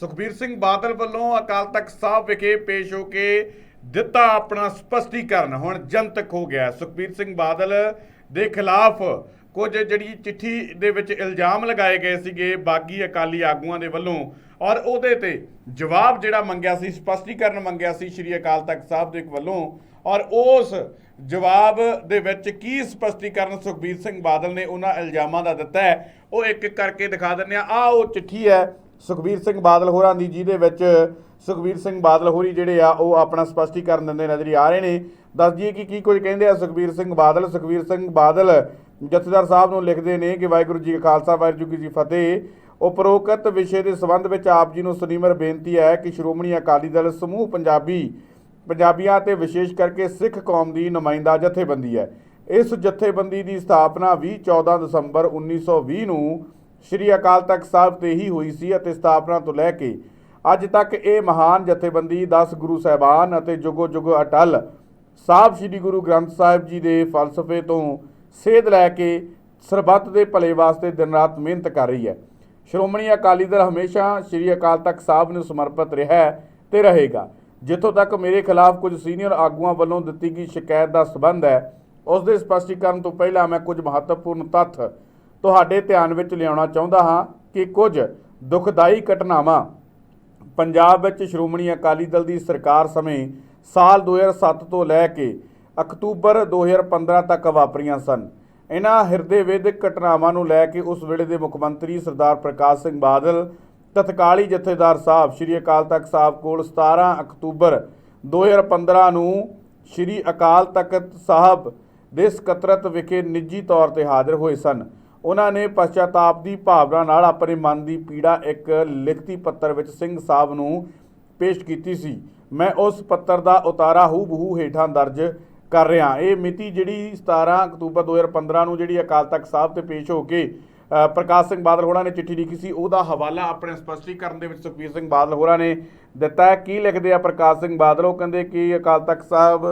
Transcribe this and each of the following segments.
ਸੁਖਬੀਰ ਸਿੰਘ ਬਾਦਲ ਵੱਲੋਂ ਅਕਾਲ ਤਖਤ ਸਾਹਿਬ ਵਿਖੇ ਪੇਸ਼ ਹੋ ਕੇ ਦਿੱਤਾ ਆਪਣਾ ਸਪਸ਼ਟੀਕਰਨ। ਹੁਣ ਜਨਤਕ ਹੋ ਗਿਆ। ਸੁਖਬੀਰ ਸਿੰਘ ਬਾਦਲ ਦੇ ਖਿਲਾਫ ਕੁਝ ਜਿਹੜੀ ਚਿੱਠੀ ਦੇ ਵਿੱਚ ਇਲਜ਼ਾਮ ਲਗਾਏ ਗਏ ਸੀਗੇ ਬਾਗੀ ਅਕਾਲੀ ਆਗੂਆਂ ਦੇ ਵੱਲੋਂ ਔਰ ਉਹਦੇ ਤੇ ਜਵਾਬ ਜਿਹੜਾ ਮੰਗਿਆ ਸੀ, ਸਪਸ਼ਟੀਕਰਨ ਮੰਗਿਆ ਸੀ ਸ਼੍ਰੀ ਅਕਾਲ ਤਖਤ ਸਾਹਿਬ ਦੇ ਵੱਲੋਂ ਔਰ ਉਸ ਜਵਾਬ ਦੇ ਵਿੱਚ ਕੀ ਸਪਸ਼ਟੀਕਰਨ ਸੁਖਬੀਰ ਸਿੰਘ ਬਾਦਲ ਨੇ ਉਹਨਾਂ ਇਲਜ਼ਾਮਾਂ ਦਾ ਦਿੱਤਾ ਹੈ, ਉਹ ਇੱਕ ਇੱਕ ਕਰਕੇ ਦਿਖਾ ਦਿੰਦੇ ਆ ਆ ਉਹ ਚਿੱਠੀ ਹੈ ਸੁਖਬੀਰ ਸਿੰਘ ਬਾਦਲ ਹੋਰਾਂ ਦੀ ਜਿਹਦੇ ਵਿੱਚ ਸੁਖਬੀਰ ਸਿੰਘ ਬਾਦਲ ਹੋਰੀ ਜਿਹੜੇ ਆ, ਉਹ ਆਪਣਾ ਸਪਸ਼ਟੀਕਰਨ ਦਿੰਦੇ ਨਜ਼ਰ ਆ ਰਹੇ ਨੇ। ਦੱਸ ਦਈਏ ਕਿ ਕੀ ਕੁਝ ਕਹਿੰਦੇ ਆ ਸੁਖਬੀਰ ਸਿੰਘ ਬਾਦਲ? ਸੁਖਬੀਰ ਸਿੰਘ ਬਾਦਲ ਜਥੇਦਾਰ ਸਾਹਿਬ ਨੂੰ ਲਿਖਦੇ ਨੇ ਕਿ ਵਾਹਿਗੁਰੂ ਜੀ ਕਾ ਖਾਲਸਾ, ਵਾਹਿਗੁਰੂ ਜੀ ਕੀ ਫਤਿਹ। ਉਪਰੋਕਤ ਵਿਸ਼ੇ ਦੇ ਸੰਬੰਧ ਵਿੱਚ ਆਪ ਜੀ ਨੂੰ ਸੁਨੀਮਰ ਬੇਨਤੀ ਹੈ ਕਿ ਸ਼੍ਰੋਮਣੀ ਅਕਾਲੀ ਦਲ ਸਮੂਹ ਪੰਜਾਬੀ, ਪੰਜਾਬੀਆਂ ਤੇ ਵਿਸ਼ੇਸ਼ ਕਰਕੇ ਸਿੱਖ ਕੌਮ ਦੀ ਨੁਮਾਇੰਦਾ ਜਥੇਬੰਦੀ ਹੈ। ਇਸ ਜਥੇਬੰਦੀ ਦੀ ਸਥਾਪਨਾ 20 14 ਦਸੰਬਰ 1920 ਨੂੰ ਸ਼੍ਰੀ ਅਕਾਲ ਤਖਤ ਸਾਹਿਬ ਤੇ ਹੀ ਹੋਈ ਸੀ ਅਤੇ ਸਥਾਪਨਾ ਤੋਂ ਲੈ ਕੇ ਅੱਜ ਤੱਕ ਇਹ ਮਹਾਨ ਜਥੇਬੰਦੀ 10 ਗੁਰੂ ਸਾਹਿਬਾਨ ਅਤੇ ਜੁਗੋ ਜੁਗੋ ਅਟਲ ਸਾਹਿਬ ਸ੍ਰੀ ਗੁਰੂ ਗ੍ਰੰਥ ਸਾਹਿਬ ਜੀ ਦੇ ਫਲਸਫੇ ਤੋਂ ਸੇਧ ਲੈ ਕੇ ਸਰਬੱਤ ਦੇ ਭਲੇ ਵਾਸਤੇ ਦਿਨ ਰਾਤ ਮਿਹਨਤ ਕਰ ਰਹੀ ਹੈ। ਸ਼੍ਰੋਮਣੀ ਅਕਾਲੀ ਦਲ ਹਮੇਸ਼ਾ ਸ੍ਰੀ ਅਕਾਲ ਤਖਤ ਸਾਹਿਬ ਨੂੰ ਸਮਰਪਿਤ ਰਿਹਾ ਹੈ ਤੇ ਰਹੇਗਾ। ਜਿੱਥੋਂ ਤੱਕ ਮੇਰੇ ਖਿਲਾਫ ਕੁਝ ਸੀਨੀਅਰ ਆਗੂਆਂ ਵੱਲੋਂ ਦਿੱਤੀ ਗਈ ਸ਼ਿਕਾਇਤ ਦਾ ਸਬੰਧ ਹੈ ਉਸ ਦੇ ਸਪਸ਼ਟੀਕਰਨ ਤੋਂ ਪਹਿਲਾਂ ਮੈਂ ਕੁਝ ਮਹੱਤਵਪੂਰਨ ਤੱਥ ਤੁਹਾਡੇ ਧਿਆਨ ਵਿੱਚ ਲਿਆਉਣਾ ਚਾਹੁੰਦਾ ਹਾਂ ਕਿ ਕੁਝ ਦੁਖਦਾਈ ਘਟਨਾਵਾਂ ਪੰਜਾਬ ਵਿੱਚ ਸ਼੍ਰੋਮਣੀ ਅਕਾਲੀ ਦਲ ਦੀ ਸਰਕਾਰ ਸਮੇਂ ਸਾਲ 2007 ਤੋਂ ਲੈ ਕੇ ਅਕਤੂਬਰ 2015 ਤੱਕ ਵਾਪਰੀਆਂ ਸਨ। ਇਹਨਾਂ ਹਿਰਦੇ ਵੇਦਕ ਘਟਨਾਵਾਂ ਨੂੰ ਲੈ ਕੇ ਉਸ ਵੇਲੇ ਦੇ ਮੁੱਖ ਮੰਤਰੀ ਸਰਦਾਰ ਪ੍ਰਕਾਸ਼ ਸਿੰਘ ਬਾਦਲ, ਤਤਕਾਲੀ ਜਥੇਦਾਰ ਸਾਹਿਬ ਸ਼੍ਰੀ ਅਕਾਲ ਤਖਤ ਸਾਹਿਬ ਕੋਲ 17 ਅਕਤੂਬਰ 2015 ਨੂੰ ਸ਼੍ਰੀ ਅਕਾਲ ਤਖਤ ਸਾਹਿਬ ਦੇ ਸਕੱਤਰਤ ਵਿਖੇ ਨਿੱਜੀ ਤੌਰ ਤੇ ਹਾਜ਼ਰ ਹੋਏ ਸਨ। ਉਹਨਾਂ ਨੇ ਪਛਤਾਪ ਦੀ ਭਾਵਨਾ ਨਾਲ ਆਪਣੇ ਮਨ ਦੀ ਪੀੜਾ ਇੱਕ ਲਿਖਤੀ ਪੱਤਰ ਵਿੱਚ ਸਿੰਘ ਸਾਹਿਬ ਨੂੰ ਪੇਸ਼ ਕੀਤੀ ਸੀ। ਮੈਂ ਉਸ ਪੱਤਰ ਦਾ ਉਤਾਰਾ ਹੂ ਬਹੂ ਹੇਠਾਂ ਦਰਜ ਕਰ ਰਿਹਾ ਇਹ ਮਿਤੀ ਜਿਹੜੀ 17 ਅਕਤੂਬਰ 2015 ਨੂੰ ਜਿਹੜੀ ਅਕਾਲ ਤਖਤ ਸਾਹਿਬ ਤੇ ਪੇਸ਼ ਹੋ ਕੇ ਪ੍ਰਕਾਸ਼ ਸਿੰਘ ਬਾਦਲ ਹੋਰਾਂ ਨੇ ਚਿੱਠੀ ਲਿਖੀ ਸੀ, ਉਹਦਾ ਹਵਾਲਾ ਆਪਣੇ ਸਪਸ਼ਟੀਕਰਨ ਦੇ ਵਿੱਚ ਸੁਖਬੀਰ ਸਿੰਘ ਬਾਦਲ ਹੋਰਾਂ ਨੇ ਦਿੱਤਾ ਹੈ। ਕੀ ਲਿਖਦੇ ਆ ਪ੍ਰਕਾਸ਼ ਸਿੰਘ ਬਾਦਲ? ਉਹ ਕਹਿੰਦੇ ਕਿ ਅਕਾਲ ਤਖਤ ਸਾਹਿਬ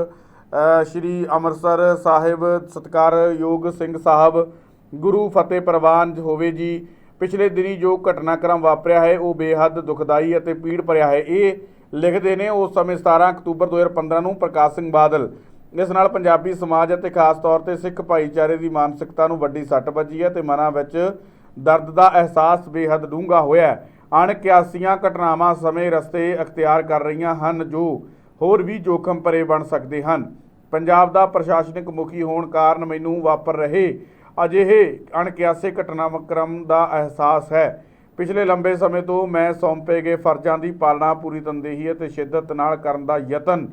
ਸ਼੍ਰੀ ਅੰਮ੍ਰਿਤਸਰ ਸਾਹਿਬ, ਸਤਿਕਾਰਯੋਗ ਸਿੰਘ ਸਾਹਿਬ ਗੁਰੂ ਫਤਿਹ ਪ੍ਰਵਾਨ ਹੋਵੇ ਜੀ। ਪਿਛਲੇ ਦਿਨੀ ਜੋ ਘਟਨਾਕ੍ਰਮ ਵਾਪਰਿਆ ਹੈ, ਉਹ ਬੇਹੱਦ ਦੁਖਦਾਈ ਅਤੇ ਪੀੜ ਭਰਿਆ ਹੈ। ਇਹ ਲਿਖਦੇ ਨੇ ਉਸ ਸਮੇਂ 17 ਅਕਤੂਬਰ 2015 ਨੂੰ ਪ੍ਰਕਾਸ਼ ਸਿੰਘ ਬਾਦਲ। ਇਸ ਨਾਲ ਪੰਜਾਬੀ ਸਮਾਜ ਅਤੇ ਖਾਸ ਤੌਰ ਤੇ ਸਿੱਖ ਭਾਈਚਾਰੇ ਦੀ ਮਾਨਸਿਕਤਾ ਨੂੰ ਵੱਡੀ ਸੱਟ ਵੱਜੀ ਹੈ ਤੇ ਮਨਾਂ ਵਿੱਚ ਦਰਦ ਦਾ ਅਹਿਸਾਸ ਬੇਹੱਦ ਡੂੰਘਾ ਹੋਇਆ ਅਣਕਿਆਸੀਆਂ ਘਟਨਾਵਾਂ ਸਮੇਂ ਰਸਤੇ ਅਖਤਿਆਰ ਕਰ ਰਹੀਆਂ ਹਨ, ਜੋ ਹੋਰ ਵੀ ਜੋਖਮ ਭਰੇ ਬਣ ਸਕਦੇ ਹਨ। ਪੰਜਾਬ ਦਾ ਪ੍ਰਸ਼ਾਸਨਿਕ ਮੁਖੀ ਹੋਣ ਕਾਰਨ ਮੈਨੂੰ ਵਾਪਰ ਰਹੇ ਅਜਿਹੇ ਅਣਕਿਆਸੇ ਘਟਨਾਕ੍ਰਮ ਦਾ ਅਹਿਸਾਸ ਹੈ। ਪਿਛਲੇ ਲੰਬੇ ਸਮੇਂ ਤੋਂ ਮੈਂ ਸੌਂਪੇ ਗਏ ਫਰਜ਼ਾਂ ਦੀ ਪਾਲਣਾ ਪੂਰੀ ਤਨਦੇਹੀ ਅਤੇ ਸ਼ਿੱਦਤ ਨਾਲ ਕਰਨ ਦਾ ਯਤਨ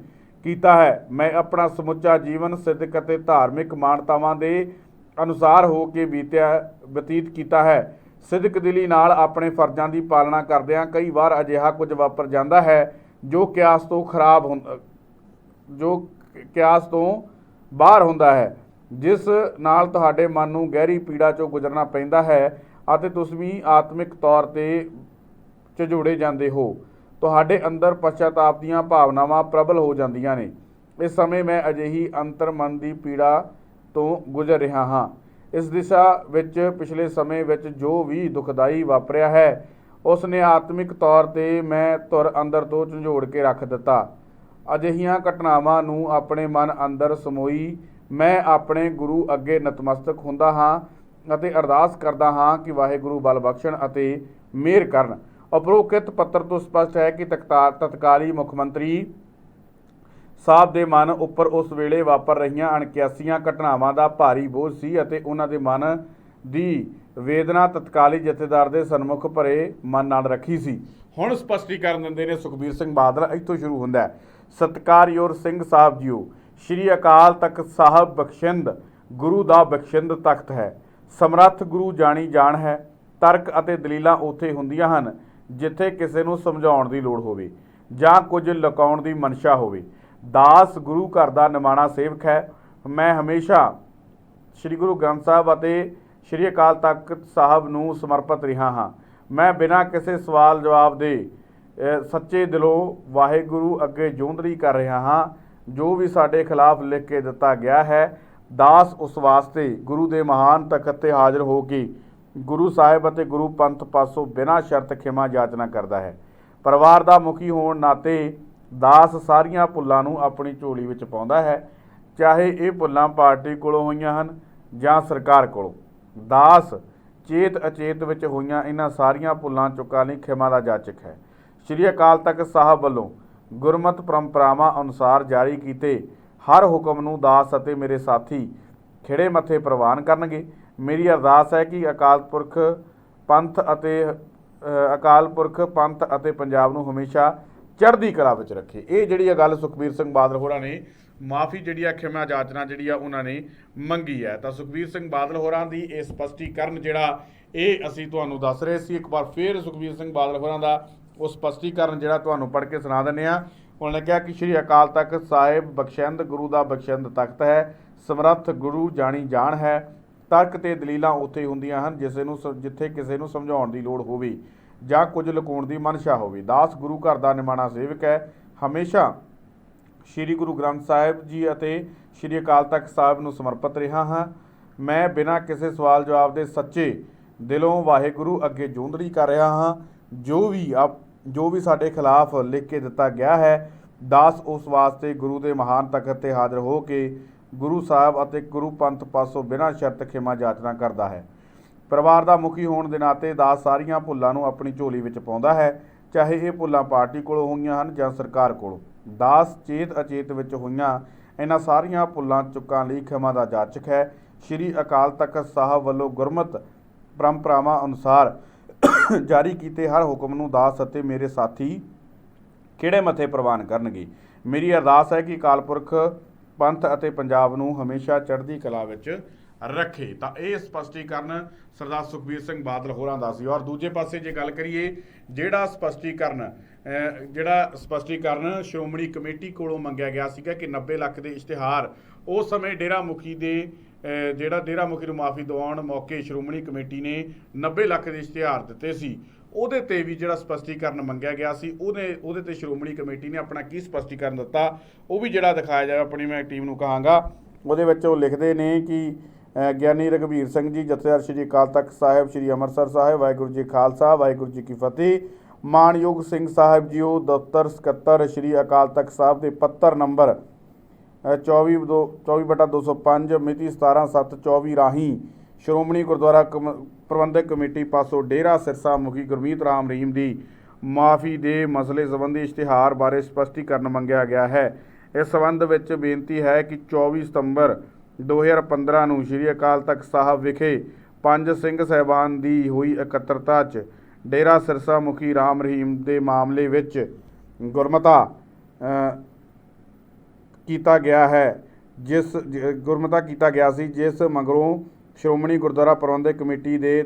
ਕੀਤਾ ਹੈ। ਮੈਂ ਆਪਣਾ ਸਮੁੱਚਾ ਜੀਵਨ, ਸਿੱਧਕ ਅਤੇ ਧਾਰਮਿਕ ਮਾਨਤਾਵਾਂ ਦੇ ਅਨੁਸਾਰ ਹੋ ਕੇ ਬੀਤਿਆ, ਬਤੀਤ ਕੀਤਾ ਹੈ। ਸਿੱਧਕ ਦਿਲੀ ਨਾਲ ਆਪਣੇ ਫਰਜ਼ਾਂ ਦੀ ਪਾਲਣਾ ਕਰਦਿਆਂ ਕਈ ਵਾਰ ਅਜਿਹਾ ਕੁਝ ਵਾਪਰ ਜਾਂਦਾ ਹੈ ਜੋ ਕਿਆਸ ਤੋਂ ਖਰਾਬ ਹੁੰਦਾ ਜੋ ਕਿਆਸ ਤੋਂ ਬਾਹਰ ਹੁੰਦਾ ਹੈ। ਜਿਸ ਨਾਲ ਤੁਹਾਡੇ ਮਨ ਨੂੰ ਗਹਿਰੀ ਪੀੜਾ ਚੋਂ ਗੁਜ਼ਰਨਾ ਪੈਂਦਾ ਹੈ ਅਤੇ ਤੁਸੀਂ ਵੀ ਆਤਮਿਕ ਤੌਰ ਤੇ ਝਜੋੜੇ ਜਾਂਦੇ ਹੋ। ਤੁਹਾਡੇ ਅੰਦਰ ਪਛਤਾਪ ਦੀਆਂ ਭਾਵਨਾਵਾਂ ਪ੍ਰਬਲ ਹੋ ਜਾਂਦੀਆਂ ਨੇ। ਇਸ ਸਮੇਂ ਮੈਂ ਅਜਿਹੀ ਅੰਤਰ ਮਨ ਦੀ ਪੀੜਾ ਤੋਂ ਗੁਜ਼ਰ ਰਿਹਾ ਹਾਂ। ਇਸ ਦਿਸ਼ਾ ਵਿੱਚ ਪਿਛਲੇ ਸਮੇਂ ਵਿੱਚ ਜੋ ਵੀ ਦੁਖਦਾਈ ਵਾਪਰਿਆ ਹੈ ਉਸ ਨੇ ਆਤਮਿਕ ਤੌਰ ਤੇ ਮੈਂ ਤੁਰ ਅੰਦਰ ਤੋਂ ਝੰਜੋੜ ਕੇ ਰੱਖ ਦਿੱਤਾ। ਅਜਿਹੀਆਂ ਘਟਨਾਵਾਂ ਨੂੰ ਆਪਣੇ ਮਨ ਅੰਦਰ ਸਮੋਈ ਮੈਂ ਆਪਣੇ ਗੁਰੂ ਅੱਗੇ ਨਤਮਸਤਕ ਹੁੰਦਾ ਹਾਂ ਅਤੇ ਅਰਦਾਸ ਕਰਦਾ ਹਾਂ ਕਿ ਵਾਹਿਗੁਰੂ ਬਲ ਬਖਸ਼ਣ ਅਤੇ ਮਿਹਰ ਕਰਨ। ਉਪਰੋਕਤ ਪੱਤਰ ਤੋਂ ਸਪਸ਼ਟ ਹੈ ਕਿ ਤਖਤਾ- ਤਤਕਾਲੀ ਮੁੱਖ ਮੰਤਰੀ ਸਾਹਿਬ ਦੇ ਮਨ ਉੱਪਰ ਉਸ ਵੇਲੇ ਵਾਪਰ ਰਹੀਆਂ ਅਣਕਿਆਸੀਆਂ ਘਟਨਾਵਾਂ ਦਾ ਭਾਰੀ ਬੋਝ ਸੀ ਅਤੇ ਉਹਨਾਂ ਦੇ ਮਨ ਦੀ ਵੇਦਨਾ ਤਤਕਾਲੀ ਜਥੇਦਾਰ ਦੇ ਸਨਮੁਖ ਭਰੇ ਮਨ ਨਾਲ ਰੱਖੀ ਸੀ। ਹੁਣ ਸਪਸ਼ਟੀਕਰਨ ਦਿੰਦੇ ਨੇ ਸੁਖਬੀਰ ਸਿੰਘ ਬਾਦਲ। ਇੱਥੋਂ ਸ਼ੁਰੂ ਹੁੰਦਾ ਹੈ। ਸਤਕਾਰਯੋਗ ਸਿੰਘ ਸਾਹਿਬ ਜੀਓ ਸ਼੍ਰੀ ਅਕਾਲ ਤਖਤ ਸਾਹਿਬ ਬਖਸ਼ਿੰਦ, ਗੁਰੂ ਦਾ ਬਖਸ਼ਿੰਦ ਤਖਤ ਹੈ। ਸਮਰੱਥ ਗੁਰੂ ਜਾਣੀ ਜਾਣ ਹੈ। ਤਰਕ ਅਤੇ ਦਲੀਲਾਂ ਉੱਥੇ ਹੁੰਦੀਆਂ ਹਨ, ਜਿੱਥੇ ਕਿਸੇ ਨੂੰ ਸਮਝਾਉਣ ਦੀ ਲੋੜ ਹੋਵੇ ਜਾਂ ਕੁਝ ਲੁਕਾਉਣ ਦੀ ਮਨਸ਼ਾ ਹੋਵੇ। ਦਾਸ ਗੁਰੂ ਘਰ ਦਾ ਨਿਮਾਣਾ ਸੇਵਕ ਹੈ। ਮੈਂ ਹਮੇਸ਼ਾ ਸ੍ਰੀ ਗੁਰੂ ਗ੍ਰੰਥ ਸਾਹਿਬ ਅਤੇ ਸ੍ਰੀ ਅਕਾਲ ਤਖਤ ਸਾਹਿਬ ਨੂੰ ਸਮਰਪਿਤ ਰਿਹਾ ਹਾਂ। ਮੈਂ ਬਿਨਾਂ ਕਿਸੇ ਸਵਾਲ ਜਵਾਬ ਦੇ ਸੱਚੇ ਦਿਲੋਂ ਵਾਹਿਗੁਰੂ ਅੱਗੇ ਜੋਂਦਰੀ ਕਰ ਰਿਹਾ ਹਾਂ। ਜੋ ਵੀ ਸਾਡੇ ਖਿਲਾਫ ਲਿਖ ਕੇ ਦਿੱਤਾ ਗਿਆ ਹੈ, ਦਾਸ ਉਸ ਵਾਸਤੇ ਗੁਰੂ ਦੇ ਮਹਾਨ ਤਖਤ ਤੇ ਹਾਜ਼ਰ ਹੋ ਕੇ ਗੁਰੂ ਸਾਹਿਬ ਅਤੇ ਗੁਰੂ ਪੰਥ ਪਾਸੋਂ ਬਿਨਾਂ ਸ਼ਰਤ ਖਿਮਾ ਯਾਚਨਾ ਕਰਦਾ ਹੈ। ਪਰਿਵਾਰ ਦਾ ਮੁਖੀ ਹੋਣ ਨਾਤੇ ਦਾਸ ਸਾਰੀਆਂ ਭੁੱਲਾਂ ਨੂੰ ਆਪਣੀ ਝੋਲੀ ਵਿੱਚ ਪਾਉਂਦਾ ਹੈ, ਚਾਹੇ ਇਹ ਭੁੱਲਾਂ ਪਾਰਟੀ ਕੋਲੋਂ ਹੋਈਆਂ ਹਨ ਜਾਂ ਸਰਕਾਰ ਕੋਲੋਂ। ਦਾਸ ਚੇਤ ਅਚੇਤ ਵਿੱਚ ਹੋਈਆਂ ਇਹਨਾਂ ਸਾਰੀਆਂ ਭੁੱਲਾਂ ਚੁੱਕਾਂ ਲਈ ਖਿਮਾ ਦਾ ਜਾਚਕ ਹੈ। ਸ਼੍ਰੀ ਅਕਾਲ ਤਖਤ ਸਾਹਿਬ ਵੱਲੋਂ ਗੁਰਮਤ ਪਰੰਪਰਾਵਾਂ ਅਨੁਸਾਰ ਜਾਰੀ ਕੀਤੇ, ਹਰ ਹੁਕਮ ਨੂੰ ਦਾਸ ਅਤੇ ਮੇਰੇ ਸਾਥੀ ਖਿੜੇ ਮੱਥੇ ਪ੍ਰਵਾਨ ਕਰਨਗੇ। ਮੇਰੀ ਅਰਦਾਸ ਹੈ ਕਿ ਅਕਾਲ ਪੁਰਖ ਪੰਥ ਅਤੇ ਅਕਾਲ ਪੁਰਖ ਪੰਥ ਅਤੇ ਪੰਜਾਬ ਨੂੰ ਹਮੇਸ਼ਾ ਚੜ੍ਹਦੀ ਕਲਾ ਵਿੱਚ ਰੱਖੇ। ਇਹ ਜਿਹੜੀ ਆ ਗੱਲ ਸੁਖਬੀਰ ਸਿੰਘ ਬਾਦਲ ਹੋਰਾਂ ਨੇ ਮਾਫੀ ਜਿਹੜੀ ਆ, ਖਿਮਾ ਜਾਚਨਾ ਜਿਹੜੀ ਆ, ਉਹਨਾਂ ਨੇ ਮੰਗੀ ਹੈ। ਤਾਂ ਸੁਖਬੀਰ ਸਿੰਘ ਬਾਦਲ ਹੋਰਾਂ ਦੀ ਇਹ ਸਪਸ਼ਟੀਕਰਨ ਜਿਹੜਾ ਇਹ ਅਸੀਂ ਤੁਹਾਨੂੰ ਦੱਸ ਰਹੇ ਸੀ, ਇੱਕ ਵਾਰ ਫੇਰ ਸੁਖਬੀਰ ਸਿੰਘ ਬਾਦਲ ਹੋਰਾਂ ਦਾ ਉਹ ਸਪਸ਼ਟੀਕਰਨ ਜਿਹੜਾ ਤੁਹਾਨੂੰ ਪੜ੍ਹ ਕੇ ਸੁਣਾ ਦਿੰਦੇ ਆ ਉਹਨਾਂ ਨੇ ਕਿਹਾ ਕਿ ਸ੍ਰੀ ਅਕਾਲ ਤਖਤ ਸਾਹਿਬ ਬਖਸ਼ੰਦ, ਗੁਰੂ ਦਾ ਬਖਸ਼ੰਦ ਤਖਤ ਹੈ, ਸਮਰੱਥ ਗੁਰੂ ਜਾਣੀ ਜਾਣ ਹੈ। ਤਰਕ ਤੇ ਦਲੀਲਾਂ ਉੱਥੇ ਹੁੰਦੀਆਂ ਹਨ, ਜਿਸ ਨੂੰ ਸ- ਜਿੱਥੇ ਕਿਸੇ ਨੂੰ ਸਮਝਾਉਣ ਦੀ ਲੋੜ ਹੋਵੇ ਜਾਂ ਕੁਝ ਲੁਕਾਉਣ ਦੀ ਮਨਸ਼ਾ ਹੋਵੇ। ਦਾਸ ਗੁਰੂ ਘਰ ਦਾ ਨਿਮਾਣਾ ਸੇਵਕ ਹੈ। ਹਮੇਸ਼ਾ ਸ੍ਰੀ ਗੁਰੂ ਗ੍ਰੰਥ ਸਾਹਿਬ ਜੀ ਅਤੇ ਸ੍ਰੀ ਅਕਾਲ ਤਖਤ ਸਾਹਿਬ ਨੂੰ ਸਮਰਪਿਤ ਰਿਹਾ ਹਾਂ। ਮੈਂ ਬਿਨਾਂ ਕਿਸੇ ਸਵਾਲ ਜਵਾਬ ਦੇ ਸੱਚੇ ਦਿਲੋਂ ਵਾਹਿਗੁਰੂ ਅੱਗੇ ਜੂੰਦੜੀ ਕਰ ਰਿਹਾ ਹਾਂ। ਜੋ ਵੀ ਆਪ ਜੋ ਵੀ ਸਾਡੇ ਖਿਲਾਫ ਲਿਖ ਕੇ ਦਿੱਤਾ ਗਿਆ ਹੈ, ਦਾਸ ਉਸ ਵਾਸਤੇ ਗੁਰੂ ਦੇ ਮਹਾਨ ਤਖਤ ਤੇ ਹਾਜ਼ਰ ਹੋ ਕੇ ਗੁਰੂ ਸਾਹਿਬ ਅਤੇ ਗੁਰੂ ਪੰਥ ਪਾਸੋਂ ਬਿਨਾਂ ਸ਼ਰਤ ਖਿਮਾ ਜਾਚਨਾ ਕਰਦਾ ਹੈ। ਪਰਿਵਾਰ ਦਾ ਮੁਖੀ ਹੋਣ ਦੇ ਨਾਤੇ ਦਾਸ ਸਾਰੀਆਂ ਭੁੱਲਾਂ ਨੂੰ ਆਪਣੀ ਝੋਲੀ ਵਿੱਚ ਪਾਉਂਦਾ ਹੈ, ਚਾਹੇ ਇਹ ਭੁੱਲਾਂ ਪਾਰਟੀ ਕੋਲੋਂ ਹੋਈਆਂ ਹਨ ਜਾਂ ਸਰਕਾਰ ਕੋਲੋਂ। ਦਾਸ ਚੇਤ ਅਚੇਤ ਵਿੱਚ ਹੋਈਆਂ ਇਹਨਾਂ ਸਾਰੀਆਂ ਭੁੱਲਾਂ ਚੁੱਕਾਂ ਲਈ ਖਿਮਾ ਦਾ ਜਾਚਕ ਹੈ। ਸ੍ਰੀ ਅਕਾਲ ਤਖਤ ਸਾਹਿਬ ਵੱਲੋਂ ਗੁਰਮਤ ਪਰੰਪਰਾਵਾਂ ਅਨੁਸਾਰ ਜਾਰੀ ਕੀਤੇ ਹਰ ਹੁਕਮ ਨੂੰ ਦਾਸ ਅਤੇ ਮੇਰੇ ਸਾਥੀ ਕਿਹੜੇ ਮੱਥੇ ਪ੍ਰਵਾਨ ਕਰਨਗੇ? ਮੇਰੀ ਅਰਦਾਸ ਹੈ ਕਿ ਅਕਾਲ ਪੁਰਖ, ਪੰਥ ਅਤੇ ਪੰਜਾਬ ਨੂੰ ਹਮੇਸ਼ਾ ਚੜ੍ਹਦੀ ਕਲਾ ਵਿੱਚ ਰੱਖੇ। ਤਾਂ ਇਹ ਸਪਸ਼ਟੀਕਰਨ ਸਰਦਾਰ ਸੁਖਬੀਰ ਸਿੰਘ ਬਾਦਲ ਹੋਰਾਂ ਦਾ ਸੀ। ਔਰ ਦੂਜੇ ਪਾਸੇ ਜੇ ਗੱਲ ਕਰੀਏ, ਜਿਹੜਾ ਸਪਸ਼ਟੀਕਰਨ ਜਿਹੜਾ ਸਪਸ਼ਟੀਕਰਨ ਸ਼੍ਰੋਮਣੀ ਕਮੇਟੀ ਕੋਲੋਂ ਮੰਗਿਆ ਗਿਆ ਸੀਗਾ ਕਿ 90 ਲੱਖ ਦੇ ਇਸ਼ਤਿਹਾਰ ਉਸ ਸਮੇਂ ਡੇਰਾ ਮੁਖੀ ਦੇ ਜਿਹੜਾ ਡੇਰਾ ਮੁਖੀ ਨੂੰ ਮਾਫੀ ਦਿਵਾਉਣ ਮੌਕੇ ਸ਼੍ਰੋਮਣੀ ਕਮੇਟੀ ਨੇ 90 ਲੱਖ ਦੇ ਇਸ਼ਤਿਹਾਰ ਦਿੱਤੇ ਸੀ। ਉਹਦੇ ਤੇ ਵੀ ਜਿਹੜਾ ਸਪਸ਼ਟੀਕਰਨ ਮੰਗਿਆ ਗਿਆ ਸੀ ਉਹਨੇ ਉਹਦੇ ਤੇ ਸ਼੍ਰੋਮਣੀ ਕਮੇਟੀ ਨੇ ਆਪਣਾ ਕੀ ਸਪਸ਼ਟੀਕਰਨ ਦਿੱਤਾ, ਉਹ ਵੀ ਜਿਹੜਾ ਦਿਖਾਇਆ ਜਾਵੇ, ਆਪਣੀ ਮੈਂ ਟੀਮ ਨੂੰ ਕਹਾਂਗਾ। ਉਹਦੇ ਵਿੱਚ ਉਹ ਲਿਖਦੇ ਨੇ ਕਿ ਗਿਆਨੀ ਰਘਵੀਰ ਸਿੰਘ ਜੀ, ਜਥੇਦਾਰ ਸ਼੍ਰੀ ਅਕਾਲ ਤਖਤ ਸਾਹਿਬ, ਸ਼੍ਰੀ ਅੰਮ੍ਰਿਤਸਰ ਸਾਹਿਬ, ਵਾਹਿਗੁਰੂ ਜੀ ਖਾਲਸਾ, ਵਾਹਿਗੁਰੂ ਜੀ ਕੀ ਫਤਿਹ। ਮਾਨਯੋਗ ਸਿੰਘ ਸਾਹਿਬ ਜੀਓ, ਦਫ਼ਤਰ ਸਕੱਤਰ ਸ਼੍ਰੀ ਅਕਾਲ ਤਖਤ ਸਾਹਿਬ ਦੇ ਪੱਤਰ ਨੰਬਰ 24 ਦੋ 24 ਬਟਾ 205 ਮਿਤੀ 17/7/24 ਰਾਹੀਂ ਸ਼੍ਰੋਮਣੀ ਗੁਰਦੁਆਰਾ ਕਮ- ਪ੍ਰਬੰਧਕ ਕਮੇਟੀ ਪਾਸੋਂ ਡੇਰਾ ਸਿਰਸਾ ਮੁਖੀ ਗੁਰਮੀਤ ਰਾਮ ਰਹੀਮ ਦੀ ਮਾਫੀ ਦੇ ਮਸਲੇ ਸੰਬੰਧੀ ਇਸ਼ਤਿਹਾਰ ਬਾਰੇ ਸਪਸ਼ਟੀਕਰਨ ਮੰਗਿਆ ਗਿਆ ਹੈ। ਇਸ ਸੰਬੰਧ ਵਿੱਚ ਬੇਨਤੀ ਹੈ ਕਿ 24 ਸਤੰਬਰ 2015 ਨੂੰ ਸ੍ਰੀ ਅਕਾਲ ਤਖਤ ਸਾਹਿਬ ਵਿਖੇ ਪੰਜ ਸਿੰਘ ਸਹਿਬਾਨ ਦੀ ਹੋਈ ਇਕੱਤਰਤਾ 'ਚ ਡੇਰਾ ਸਿਰਸਾ ਮੁਖੀ ਰਾਮ ਰਹੀਮ ਦੇ ਮਾਮਲੇ ਵਿੱਚ ਗੁਰਮਤਾ ਕੀਤਾ ਗਿਆ ਹੈ, ਜਿਸ, ਜ- ਗੁਰਮਤਾ ਕੀਤਾ ਗਿਆ ਸੀ, ਜਿਸ ਮਗਰੋਂ ਸ਼੍ਰੋਮਣੀ ਗੁਰਦੁਆਰਾ ਪ੍ਰਬੰਧਕ ਕਮੇਟੀ ਦੇ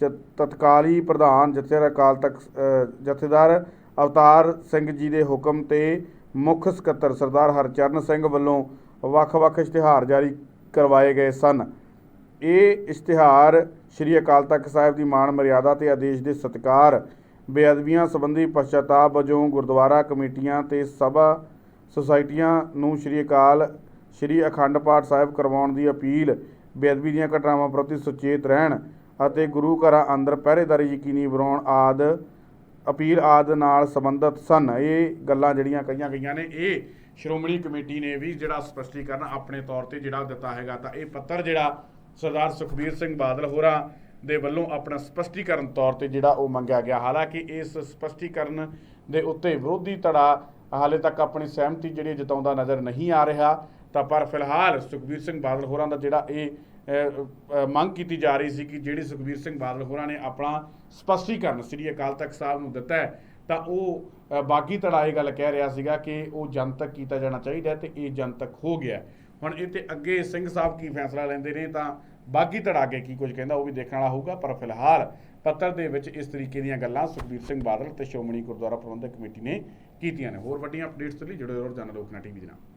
ਚ- ਤਤਕਾਲੀ ਪ੍ਰਧਾਨ ਜਥੇਦਾਰ ਅਕਾਲ ਤਖਤ ਜਥੇਦਾਰ ਅਵਤਾਰ ਸਿੰਘ ਜੀ ਦੇ ਹੁਕਮ ਤੇ ਮੁੱਖ ਸਕੱਤਰ ਸਰਦਾਰ ਹਰਚਰਨ ਸਿੰਘ ਵੱਲੋਂ ਵੱਖ-ਵੱਖ ਇਸ਼ਤਿਹਾਰ ਜਾਰੀ ਕਰਵਾਏ ਗਏ ਸਨ। ਇਹ ਇਸ਼ਤਿਹਾਰ ਸ਼੍ਰੀ ਅਕਾਲ ਤਖਤ ਸਾਹਿਬ ਦੀ ਮਾਣ ਮਰਿਆਦਾ ਤੇ ਆਦੇਸ਼ ਦੇ ਸਤਿਕਾਰ, ਬੇਅਦਬੀਆਂ ਸੰਬੰਧੀ ਪਛਤਾਪ ਵਜੋਂ ਗੁਰਦੁਆਰਾ ਕਮੇਟੀਆਂ ਤੇ ਸਭਾ ਸੁਸਾਇਟੀਆਂ ਨੂੰ ਸ਼੍ਰੀ ਅਕਾਲ, ਸ਼੍ਰੀ ਅਖੰਡ ਪਾਠ ਸਾਹਿਬ ਕਰਵਾਉਣ ਦੀ ਅਪੀਲ, ਬੇਅਦਬੀ ਦੀਆਂ ਘਟਨਾਵਾਂ ਪ੍ਰਤੀ ਸੁਚੇਤ ਰਹਿਣ ਅਤੇ ਗੁਰੂ ਘਰਾਂ ਅੰਦਰ ਪਹਿਰੇਦਾਰੀ ਯਕੀਨੀ ਬਣਾਉਣ ਆਦ, ਅਪੀਲ ਆਦ ਨਾਲ ਸੰਬੰਧਿਤ ਸਨ। ਇਹ ਗੱਲਾਂ ਜਿਹੜੀਆਂ ਕਹੀਆਂ ਗਈਆਂ ਨੇ, ਇਹ ਸ਼੍ਰੋਮਣੀ ਕਮੇਟੀ ਨੇ ਵੀ ਜਿਹੜਾ ਸਪਸ਼ਟੀਕਰਨ ਆਪਣੇ ਤੌਰ ਤੇ ਜਿਹੜਾ ਦਿੱਤਾ ਹੈਗਾ, ਤਾਂ ਇਹ ਪੱਤਰ ਜਿਹੜਾ ਸਰਦਾਰ ਸੁਖਬੀਰ ਸਿੰਘ ਬਾਦਲ ਹੋਰਾਂ ਦੇ ਵੱਲੋਂ ਆਪਣਾ ਸਪਸ਼ਟੀਕਰਨ ਤੌਰ ਤੇ ਜਿਹੜਾ ਉਹ ਮੰਗਿਆ ਗਿਆ। ਹਾਲਾਂਕਿ ਇਸ ਸਪਸ਼ਟੀਕਰਨ ਦੇ ਉੱਤੇ ਵਿਰੋਧੀ ਧੜਾ ਹਾਲੇ ਤੱਕ ਆਪਣੀ ਸਹਿਮਤੀ ਜਿਹੜੀ ਜਤਾਉਂਦਾ ਨਜ਼ਰ ਨਹੀਂ ਆ ਰਿਹਾ, ਤਾਂ ਪਰ ਫਿਲਹਾਲ ਸੁਖਬੀਰ ਸਿੰਘ ਬਾਦਲ ਹੋਰਾਂ ਦਾ ਜਿਹੜਾ ਇਹ ਮੰਗ ਕੀਤੀ ਜਾ ਰਹੀ ਸੀ ਕਿ ਜਿਹੜੀ ਸੁਖਬੀਰ ਸਿੰਘ ਬਾਦਲ ਹੋਰਾਂ ਨੇ ਆਪਣਾ ਸਪਸ਼ਟੀਕਰਨ ਸ੍ਰੀ ਅਕਾਲ ਤਖਤ ਸਾਹਿਬ ਨੂੰ ਦਿੱਤਾ ਹੈ, ਤਾਂ ਉਹ ਬਾਗੀ ਧੜਾ ਇਹ ਗੱਲ ਕਹਿ ਰਿਹਾ ਸੀਗਾ ਕਿ ਉਹ ਜਨਤਕ ਕੀਤਾ ਜਾਣਾ ਚਾਹੀਦਾ ਹੈ ਤੇ ਇਹ ਜਨਤਕ ਹੋ ਗਿਆ ਹੁਣ ਇਹ ਤੇ ਅੱਗੇ ਸਿੰਘ ਸਾਹਿਬ ਕੀ ਫੈਸਲਾ ਲੈਂਦੇ ਨੇ, ਤਾਂ ਬਾਗੀ ਧੜਾ ਅੱਗੇ ਕੀ ਕੁਝ ਕਹਿੰਦਾ ਉਹ ਵੀ ਦੇਖਣ ਵਾਲਾ ਹੋਊਗਾ, ਪਰ ਫਿਲਹਾਲ ਪੱਤਰ ਦੇ ਵਿੱਚ ਇਸ ਤਰੀਕੇ ਦੀਆਂ ਗੱਲਾਂ ਸੁਖਬੀਰ ਸਿੰਘ ਬਾਦਲ ਤੇ ਸ਼੍ਰੋਮਣੀ ਗੁਰਦੁਆਰਾ ਪ੍ਰਬੰਧਕ ਕਮੇਟੀ ਨੇ ਕੀਤੀਆਂ ਨੇ। ਹੋਰ ਵੱਡੀਆਂ ਅਪਡੇਟਸ ਲਈ ਜੁੜੇ ਰਹੋ ਰੋਜ਼ਾਨਾ ਲੋਕਨਾ ਟੀਵੀ ਦੇ ਨਾਲ।